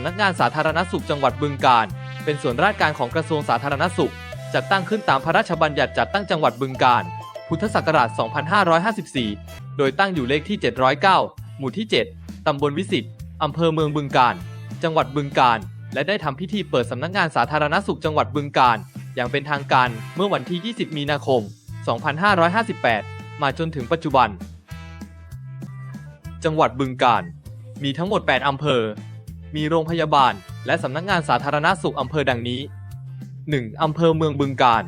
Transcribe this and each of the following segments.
ำนักงานสาธารณสุขจังหวัดบึงกาฬเป็นส่วนราชการของกระทรวงสาธารณสุข จัดตั้งขึ้นตามพระราชบัญญัติจัดตั้งจังหวัดบึงกาฬพุทธศักราช 2554 โดยตั้งอยู่เลขที่ 709 หมู่ที่ 7 ตำบลวิสิตอำเภอเมืองบึงกาฬจังหวัดบึงกาฬและได้ทำพิธีเปิดสำนักงานสาธารณสุขจังหวัดบึงกาฬอย่างเป็นทางการเมื่อวันที่ 20 มีนาคม 2558 มาจนถึงปัจจุบัน จังหวัดบึงกาฬมีทั้งหมด 8 อำเภอ มีโรงพยาบาล และสำนักงานสาธารณสุขอำเภอดังนี้ 1. อำเภอเมืองบึงกาฬ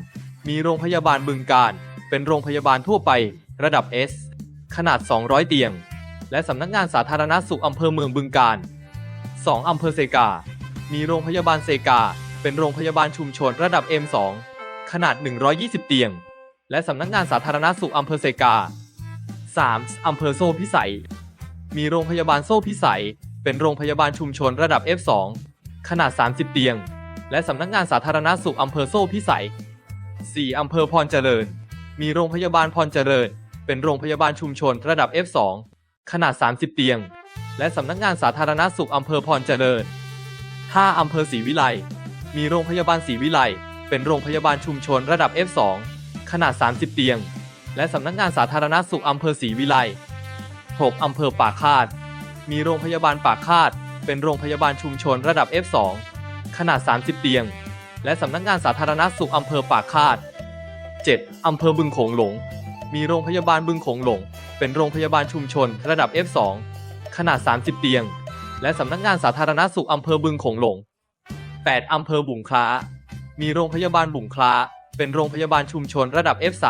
มีโรงพยาบาลบึงกาฬเป็นโรงพยาบาลทั่วไป ระดับ S ขนาด 200 เตียง และสำนักงานสาธารณสุขอำเภอเมืองบึงกาฬ 2. อำเภอเซกา มีโรงพยาบาลเซกา เป็นโรงพยาบาลชุมชนระดับ M2 ขนาด 120 เตียง และสำนักงานสาธารณสุขอำเภอเซกา 3. อำเภอโซ่พิสัย มีโรงพยาบาลโซ่พิสัย เป็นโรงพยาบาลชุมชนระดับ F2 ขนาด 30 เตียง และสำนักงานสาธารณสุขอำเภอโซ่พิสัย 4. อำเภอพรเจริญ มีโรงพยาบาลพรเจริญ เป็นโรงพยาบาลชุมชนระดับ F2 ขนาด 30 เตียง และสำนักงานสาธารณสุขอำเภอพรเจริญ 5. อำเภอศรีวิไล มีโรงพยาบาลศรีวิไล เป็นโรงพยาบาลชุมชนระดับ F2 ขนาด 30 เตียง และสำนักงานสาธารณสุขอำเภอศรีวิไล 6. อำเภอป่าคาด มีโรงพยาบาลป่าคาด เป็นโรงพยาบาลชุมชนระดับ F2 ขนาด 30 เตียง และสำนักงานสาธารณสุขอำเภอป่าคาด 7. อำเภอบึงโขงหลง มีโรงพยาบาลบึงโขงหลง เป็นโรงพยาบาลชุมชนระดับ F2 ขนาด 30 เตียง และสำนักงานสาธารณสุขอำเภอบึงโขงหลง 8. อำเภอบุงคล้า มีโรงพยาบาลบุงคล้า เป็นโรงพยาบาลชุมชนระดับ F3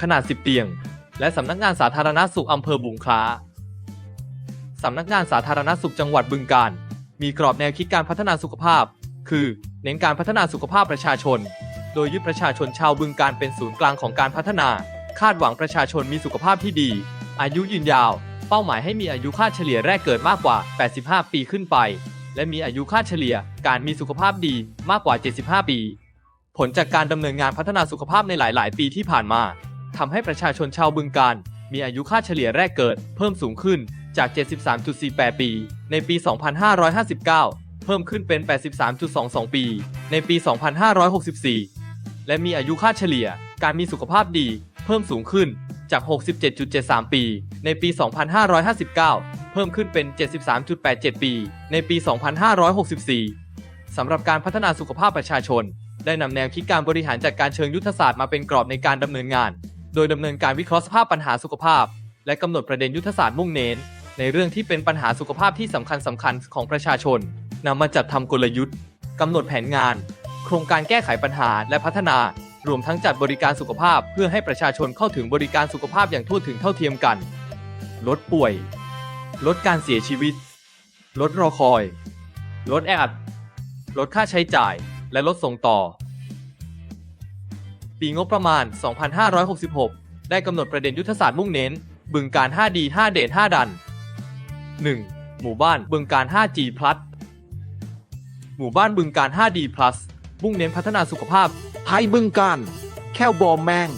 ขนาด 10 เตียง และสำนักงานสาธารณสุขอำเภอบุงคล้า สำนักงานสาธารณสุขจังหวัดบึงกาฬมีกรอบแนวคิดการพัฒนาสุขภาพ คือ เน้นการพัฒนาสุขภาพประชาชน โดยยึดประชาชนชาวบึงการเป็นศูนย์กลางของการพัฒนา คาดหวังประชาชนมีสุขภาพที่ดี อายุยืนยาว เป้าหมายให้มีอายุค่าเฉลี่ยแรกเกิดมากกว่า 85 ปีขึ้นไป และมีอายุค่าเฉลี่ยการมีสุขภาพดีมากกว่า 75 ปี ผลจากการดำเนินงานพัฒนาสุขภาพในหลาย ๆ ปีที่ผ่านมาทำให้ประชาชนชาวบึงการมีอายุค่าเฉลี่ยแรกเกิดเพิ่มสูงขึ้น จาก 73.48 ปี ในปี 2559 เพิ่มขึ้นเป็น 83.22 ปี ในปี 2564 และมีอายุค่าเฉลี่ย การมีสุขภาพดี เพิ่มสูงขึ้นจาก 67.73 ปี ในปี 2559 เพิ่มขึ้นเป็น 73.87 ปี ในปี 2564 สำหรับการพัฒนาสุขภาพประชาชน ได้นำแนวคิดการบริหารจัดการเชิงยุทธศาสตร์มาเป็นกรอบในการดำเนินงาน โดยดำเนินการวิเคราะห์สภาพปัญหาสุขภาพ และกำหนดประเด็นยุทธศาสตร์มุ่งเน้น ในเรื่องที่เป็นปัญหาสุขภาพที่สำคัญสำคัญของประชาชนนำมาจัดทำกลยุทธ์กำหนดแผนงาน โครงการแก้ไขปัญหาและพัฒนารวมทั้งจัดบริการสุขภาพเพื่อให้ประชาชนเข้าถึงบริการสุขภาพอย่างทั่วถึงเท่าเทียมกัน ลดป่วย ลดการเสียชีวิต ลดรอคอย ลดแออัดลดค่าใช้จ่าย และลดส่งต่อ ปีงบประมาณ 2566 ได้กำหนดประเด็นยุทธศาสตร์มุ่งเน้น บึงการ 5D 5 เดท5ดัน 1. หมู่บ้านบึงการ 5G plus หมู่บ้านบึงการ 5D plus มุ่งเน้นพัฒนาสุขภาพ ไทยบึงการ แค่วบอมแมง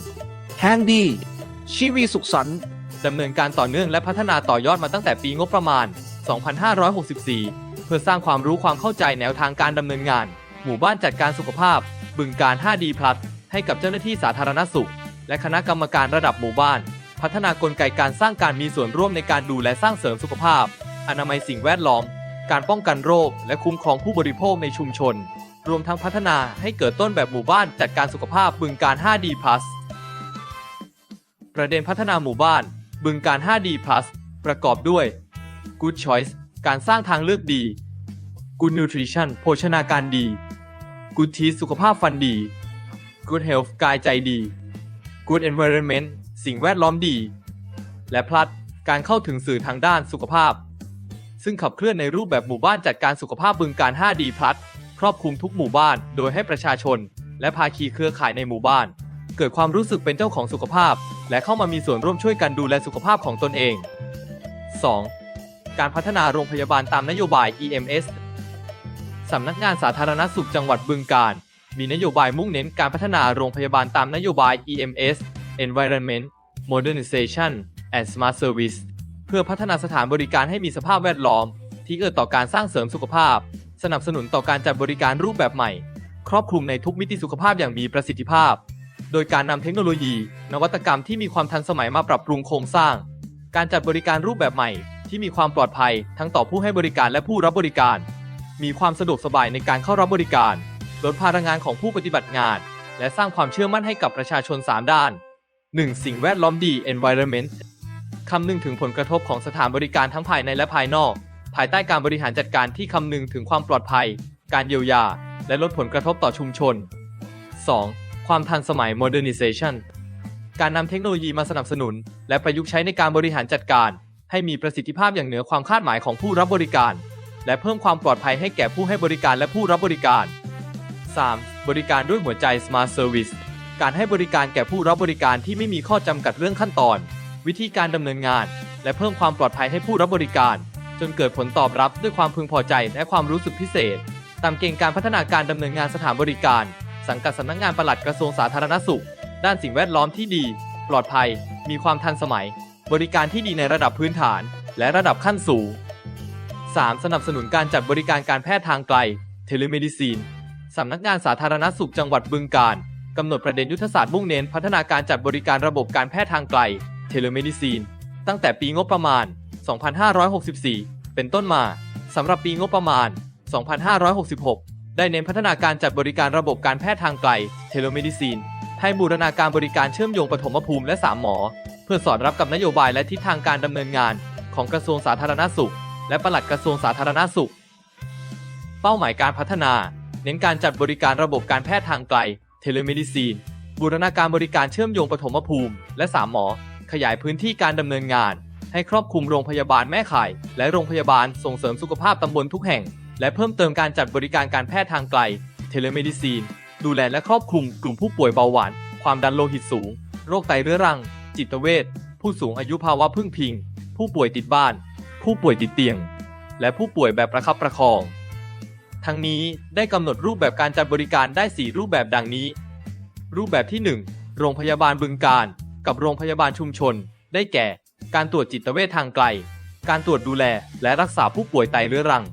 แห้งดี ชีวีสุขสันต์ดำเนินการต่อเนื่องและพัฒนาต่อยอดมาตั้งแต่ปีงบประมาณ 2564 เพื่อสร้างความรู้ความเข้าใจแนวทางการดำเนินงาน หมู่บ้านจัดการสุขภาพ บึงการ 5D plus ให้กับเจ้าหน้าที่สาธารณสุข และคณะกรรมการระดับหมู่บ้าน พัฒนากลไกการสร้างการมีส่วนร่วมในการดูแลสร้างเสริมสุขภาพ อนามัยสิ่งแวดล้อม การป้องกันโรค และคุ้มครองผู้บริโภคในชุมชน รวมทั้งพัฒนาให้เกิดต้นแบบหมู่บ้านจัดการสุขภาพบึงการ 5D plus ประเด็นพัฒนาหมู่บ้าน บึงการ 5D plus ประกอบด้วย Good Choice การสร้างทางเลือกดี Good Nutrition โภชนาการดี Good Teeth สุขภาพฟันดี Good Health กายใจดี Good Environment สิ่งแวดล้อมดี และพลัดการเข้าถึงสื่อทางด้านสุขภาพ ซึ่งขับเคลื่อนในรูปแบบหมู่บ้านจัดการสุขภาพบึงการ 5D พลัดครอบคลุมทุกหมู่บ้าน โดยให้ประชาชน และภาคีเครือข่ายในหมู่บ้าน เกิดความรู้สึกเป็นเจ้าของสุขภาพ และเข้ามามีส่วนร่วมช่วยกันดูแลสุขภาพของตนเอง 2. การพัฒนาโรงพยาบาลตามนโยบาย EMS สำนักงานสาธารณสุขจังหวัดบึงกาฬมีนโยบายมุ่งเน้นการพัฒนาโรงพยาบาลตามนโยบาย EMS Environment Modernization and Smart Service เพื่อพัฒนาสถานบริการให้มีสภาพแวดล้อม ที่เอื้อต่อการสร้างเสริมสุขภาพ สนับสนุนต่อการจัดบริการรูปแบบใหม่ ครอบคลุมในทุกมิติสุขภาพอย่างมีประสิทธิภาพ โดยการนำเทคโนโลยี นวัตกรรมที่มีความทันสมัยมาปรับปรุงโครงสร้าง การจัดบริการรูปแบบใหม่ ที่มีความปลอดภัย ทั้งต่อผู้ให้บริการและผู้รับบริการ มีความสะดวกสบายในการเข้ารับบริการ ลดภาระงานของผู้ปฏิบัติงาน และสร้างความเชื่อมั่นให้กับประชาชน 3 ด้าน 1. สิ่งแวดล้อมดี environment คำนึงถึงผลกระทบของสถานบริการทั้งภายในและภายนอก ภายใต้การบริหารจัดการที่คำนึงถึงความปลอดภัย การเยียวยา และลดผลกระทบต่อชุมชน 2. ความทันสมัย modernization การนำเทคโนโลยีมาสนับสนุน และประยุกต์ใช้ในการบริหารจัดการ ให้มีประสิทธิภาพอย่างเหนือความคาดหมายของผู้รับบริการ และเพิ่มความปลอดภัยให้แก่ผู้ให้บริการและผู้รับบริการ 3. บริการด้วยหัวใจ Smart Service การให้บริการแก่ผู้รับบริการที่ไม่มีข้อจำกัดเรื่องขั้นตอน วิธีการดำเนินงาน และเพิ่มความปลอดภัยให้ผู้รับบริการ จนเกิดผลตอบรับด้วยความพึงพอใจและความรู้สึกพิเศษ ตามเกณฑ์การพัฒนาการดำเนินงานสถานบริการ สังกัดสำนักงานปลัดกระทรวงสาธารณสุข ด้านสิ่งแวดล้อมที่ดี ปลอดภัย มีความทันสมัย บริการที่ดีในระดับพื้นฐาน และระดับขั้นสูง 3. สนับสนุนการจัดบริการการแพทย์ทางไกล Telemedicine สำนักงานสาธารณสุขจังหวัดบึงกาฬ กำหนดประเด็นยุทธศาสตร์มุ่งเน้นพัฒนาการจัดบริการระบบการแพทย์ทางไกล Telemedicine ตั้งแต่ปีงบประมาณ 2564 เป็นต้นมาสำหรับปีงบประมาณ 2566 ได้เน้นพัฒนาการจัดบริการระบบการแพทย์ทางไกล Telemedicine ให้บูรณาการบริการเชื่อมโยงปฐมภูมิและ3หมอ เพื่อสอดรับกับนโยบายและทิศทางการดำเนินงาน ของกระทรวงสาธารณสุข และปลัดกระทรวงสาธารณสุข เป้าหมายการพัฒนา เน้นการจัดบริการระบบการแพทย์ทางไกล Telemedicine บูรณาการบริการเชื่อมโยงปฐมภูมิ และ3หมอ ขยายพื้นที่การดำเนินงาน ให้ครอบคลุมโรงพยาบาลแม่ข่าย และโรงพยาบาลส่งเสริมสุขภาพตำบลทุกแห่ง และเพิ่มเติมการจัดบริการการแพทย์ทางไกล Telemedicine ดูแลและครอบคลุมกลุ่มผู้ป่วยเบาหวาน ความดันโลหิตสูง โรคไตเรื้อรัง จิตเวชผู้สูงอายุภาวะพึ่งพิง ผู้ป่วยติดบ้าน ผู้ป่วยติดเตียง และผู้ป่วยแบบประคับประคอง ทั้งนี้ได้กำหนดรูปแบบการจัดบริการได้ 4 รูปแบบดังนี้ รูปแบบที่ 1 โรงพยาบาลบึงการ กับโรงพยาบาลชุมชน ได้แก่ การตรวจจิตเวชทางไกล การตรวจดูแล และรักษาผู้ป่วยไตเรื้อรัง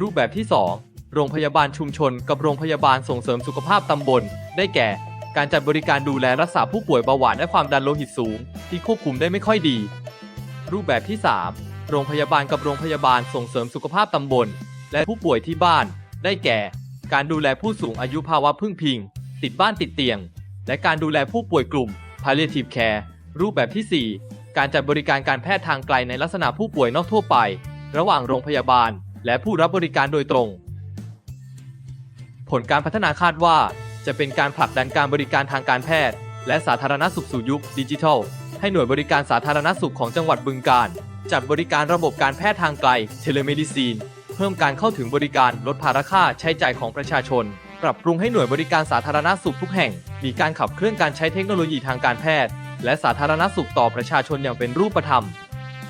รูปแบบที่ 2 โรงพยาบาลชุมชน กับโรงพยาบาลส่งเสริมสุขภาพตำบล ได้แก่ การจัดบริการดูแลรักษาผู้ป่วยเบาหวานและความดันโลหิตสูง ที่ควบคุมได้ไม่ค่อยดี รูปแบบที่ 3 โรงพยาบาลกับโรงพยาบาลส่งเสริมสุขภาพตำบล และผู้ป่วยที่บ้าน ได้แก่ การดูแลผู้สูงอายุภาวะพึ่งพิง ติดบ้านติดเตียง และการดูแลผู้ป่วยกลุ่ม palliative care รูปแบบที่ 4 การจัดบริการการแพทย์ทางไกลในลักษณะผู้ป่วยนอกทั่วไป ระหว่างโรงพยาบาล และผู้รับบริการโดยตรง ผลการพัฒนาคาดว่า จะเป็นการผลักดันการบริการทางการแพทย์ และสาธารณสุขสู่ยุคดิจิทัล ให้หน่วยบริการสาธารณสุขของจังหวัดบึงกาฬจัดบริการระบบการแพทย์ทางไกล Telemedicine เพิ่มการเข้าถึงบริการลดภาระค่าใช้จ่ายของประชาชน ปรับปรุงให้หน่วยบริการสาธารณสุขทุกแห่ง มีการขับเคลื่อนการใช้เทคโนโลยีทางการแพทย์ และสาธารณสุขต่อประชาชนอย่างเป็นรูปธรรม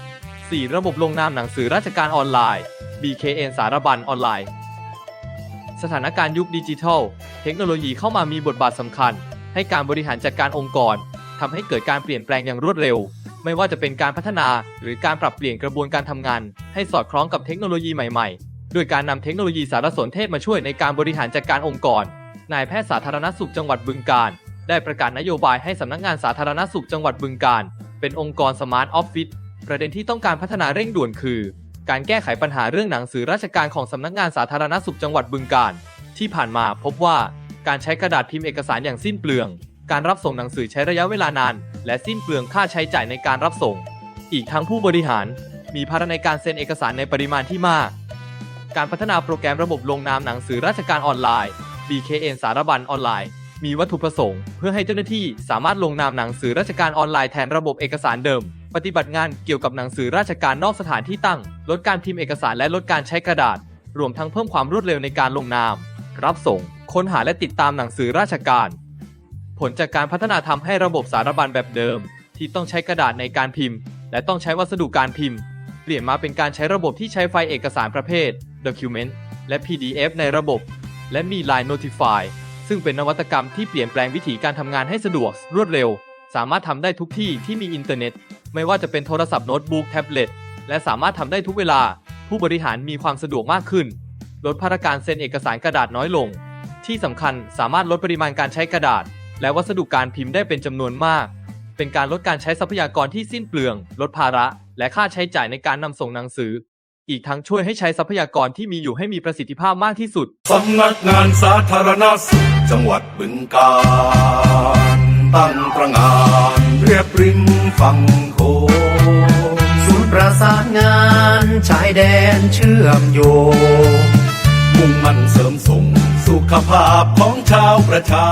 4. ระบบลงนามหนังสือราชการออนไลน์ BKN สารบัญออนไลน์ สถานการณ์ยุคดิจิทัล เทคโนโลยีเข้ามามีบทบาทสำคัญ ให้การบริหารจัดการองค์กรทำให้เกิดการเปลี่ยนแปลงอย่างรวดเร็ว ไม่ว่าจะเป็นการพัฒนาหรือการปรับเปลี่ยนกระบวนการทำงาน ให้สอดคล้องกับเทคโนโลยีใหม่ๆโดยการนำเทคโนโลยีสารสนเทศมาช่วยในการบริหารจัดการองค์กร นายแพทย์สาธารณสุขจังหวัดบึงกาฬได้ประกาศนโยบายให้สำนักงานสาธารณสุขจังหวัดบึงกาฬเป็นองค์กรสมาร์ทออฟฟิศประเด็นที่ต้องการพัฒนาเร่งด่วนคือ การแก้ไขปัญหาเรื่องหนังสือราชการของสำนักงานสาธารณสุขจังหวัดบึงกาฬที่ผ่านมาพบว่าการใช้กระดาษพิมพ์เอกสารอย่างสิ้นเปลือง การรับส่งหนังสือใช้ระยะเวลานาน และสิ้นเปลืองค่าใช้จ่ายในการรับส่ง อีกทั้งผู้บริหาร มีภาระในการเซ็นเอกสารในปริมาณที่มาก การพัฒนาโปรแกรมระบบลงนามหนังสือราชการออนไลน์ BKN สารบัญออนไลน์ มีวัตถุประสงค์ เพื่อให้เจ้าหน้าที่สามารถลงนามหนังสือราชการออนไลน์แทนระบบเอกสารเดิม ปฏิบัติงานเกี่ยวกับหนังสือราชการนอกสถานที่ตั้ง ลดการพิมพ์เอกสารและลดการใช้กระดาษ รวมทั้งเพิ่มความรวดเร็วในการลงนาม รับส่ง ค้นหาและติดตามหนังสือราชการ ผลจากการพัฒนาทำให้ระบบสารบัญแบบเดิม ที่ต้องใช้กระดาษในการพิมพ์ และต้องใช้วัสดุการพิมพ์ เปลี่ยนมาเป็นการใช้ระบบที่ใช้ไฟล์เอกสารประเภท Document และ PDF ในระบบ และมี Line Notify ซึ่งเป็นนวัตกรรมที่เปลี่ยนแปลงวิธีการทำงานให้สะดวกรวดเร็ว สามารถทำได้ทุกที่ที่มีอินเทอร์เน็ต ไม่ว่าจะเป็นโทรศัพท์โน้ตบุ๊กแท็บเล็ตและสามารถทำได้ทุกเวลา ผู้บริหารมีความสะดวกมากขึ้น ลดภาระการเซ็นเอกสารกระดาษน้อยลง ที่สำคัญสามารถลดปริมาณการใช้กระดาษ และวัสดุการพิมพ์ได้เป็นจำนวนมาก เป็นการลดการใช้ทรัพยากรที่สิ้นเปลือง ลดภาระ และค่าใช้จ่ายในการนำส่งหนังสือ อีกทั้งช่วยให้ใช้ทรัพยากรที่มีอยู่ให้มีประสิทธิภาพมากที่สุด สำนักงานสาธารณสุขจังหวัดบึงกาฬตั้งตระหงานเรียบริมฝั่งโขงศูนย์ประสานงานชายแดนเชื่อมโยงมุ่งมั่นเสริมส่งสุขภาพของชาวประชา